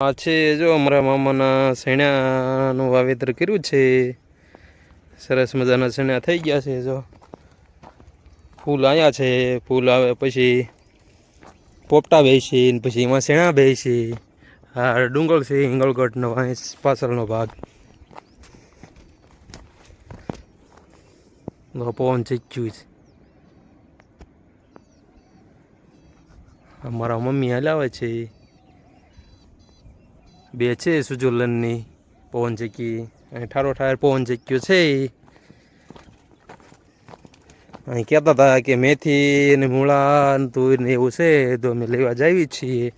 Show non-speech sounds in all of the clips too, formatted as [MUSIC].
આ છે જો અમારા મામાના શેણાનું વાવેતર કર્યું છે. સરસ મજાના શેણા થઈ ગયા છે જો. ફૂલ આવ્યા છે, ફૂલ આવે પછી પોપટા બેસી પછી એમાં શેણા બેસી આ ડુંગળ છે, હિંગળગઢનો પાછળનો ભાગ. પવન ચીચ્યું છે. અમારા મમ્મી હલાવે છે. બે છે સુજોલનની પવન ચક્કી અને ઠારો પવન ચક્ક્યું છે. અહીં કહેતા હતા કે મેથી ને મૂળા ને તુર ને એવું છે, તો અમે લેવા જઈએ છીએ.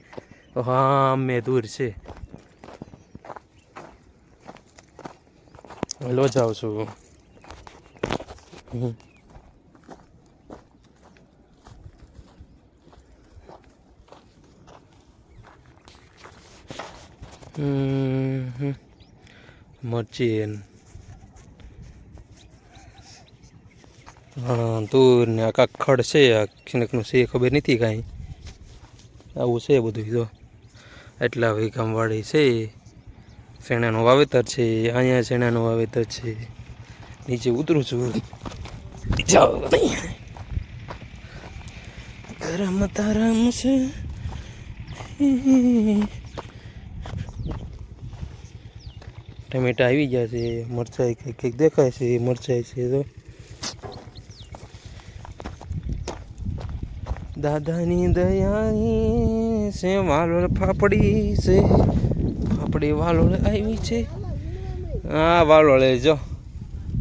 હા મેં દૂર છે. લો જાઉં છું. મરચી હા, તું ને આ કાખડ છે, આ ખીણકનું છે ખબર નથી કાંઈ. આવું છે બધું જો એટલા વીઘામવાળી છે. શેણાનું વાવેતર છે, અહીંયા શેણાનું વાવેતર છે. નીચે ઉતરું છું. જાઓ. ગરમ તારમ છે. ટમેટા આવી ગયા છે મરચાઈ કંઈક કંઈક દેખાય છે મરચાઈ છે તો. દાદાની દયાની છે, વાલોળ ફાફડી છે. ફાફડી વાલોળ આવી છે. હા, વાલોળે જો.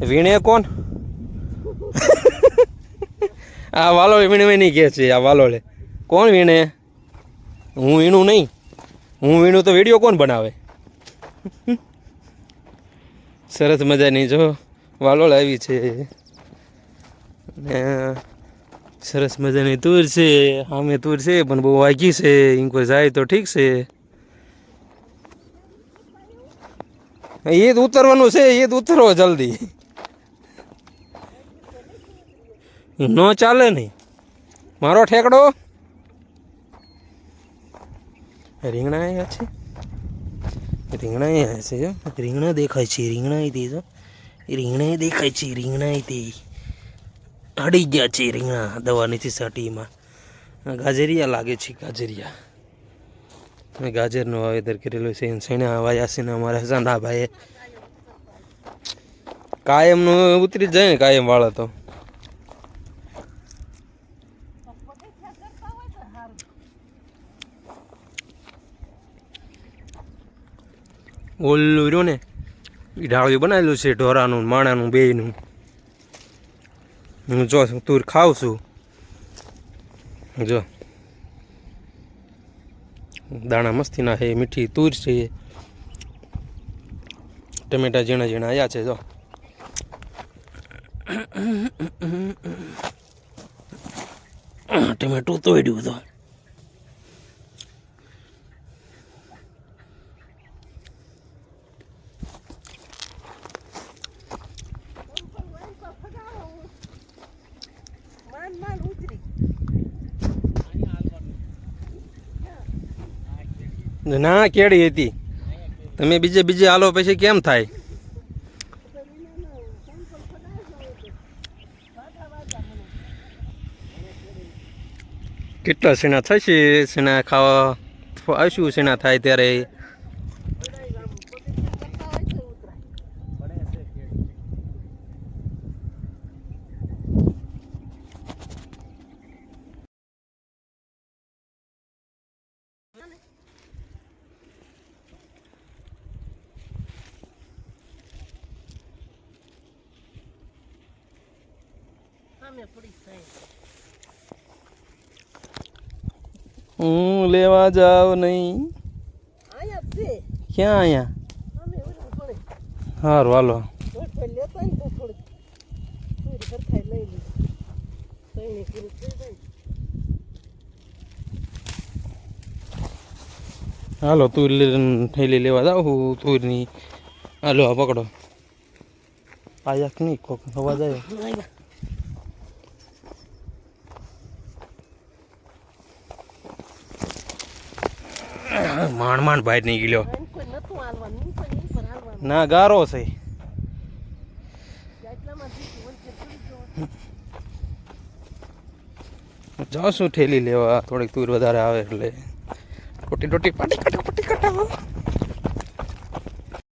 વીણે કોણ? [LAUGHS] આ વાલોળે વીણવે નહીં કહે છે, આ વાલોળે. કોણ વીણે? હું વીણું નહીં. હું વીણું તો વીડિયો કોણ બનાવે? સરસ મજાની જો વાલોળ આવી છે. ને સરસ મજાની તૂર છે સામે તૂર છે, પણ બહુ વાગી છે કોઈ જાય તો ઠીક છે. એ જ ઉતરવાનું છે, એ જ ઉતરો જલ્દી. ન ચાલે નહીં મારો ઠેકડો. રીંગણા છે. રીંગણા એ છે જો. રીંગણા દેખાય છે, રીંગણા તે જો. રીંગણા દેખાય છે, રીંગણા તે. અડી ગયા છે રીંગણા દવાનીથી સાટીમાં. ગાજરિયા લાગે છે, ગાજરિયા. મેં ગાજરનું વાવેતર કરેલું છે શેણા વાયા છે ને અમારા સાંડાભાઈએ કાયમનું ઉતરી જ જાય ને કાયમ વાળા તો. ઓલું રહ્યું ને એ ઢાળિયું બનાવેલું છે ઢોરાનું, માણાનું, બેયનું. હું જો તું ખાઉં છું. જો. દાણા મસ્તીના છે, મીઠી તુર છે. ટમેટા ઝીણા ઝીણા આવ્યા છે, જો. ટમેટું તોડ્યું તો માંડ માંડ ઉતરી. ના, કેળી હતી. તમે બીજે બીજે આલો પછી કેમ થાય? કેટલા સીણા થશે? સીણા ખાવા આવશું સીણા થાય ત્યારે. હું લેવા જાવ નહીં. ક્યાં અહીંયા? સારું હાલો. જાય. હાલો તુર થેલી લેવા જાવ હું તુરની. હાલો આ પકડો. આયા નહીં કોક અવાજ આવ્યો માંડ માંડ બહાર નીકળ્યો. ના ગારો છે. જાઉં છું ઠેલી લેવા થોડીક તુર વધારે આવે એટલે. ટોટી ટોટી પાટી કટા પટી કટા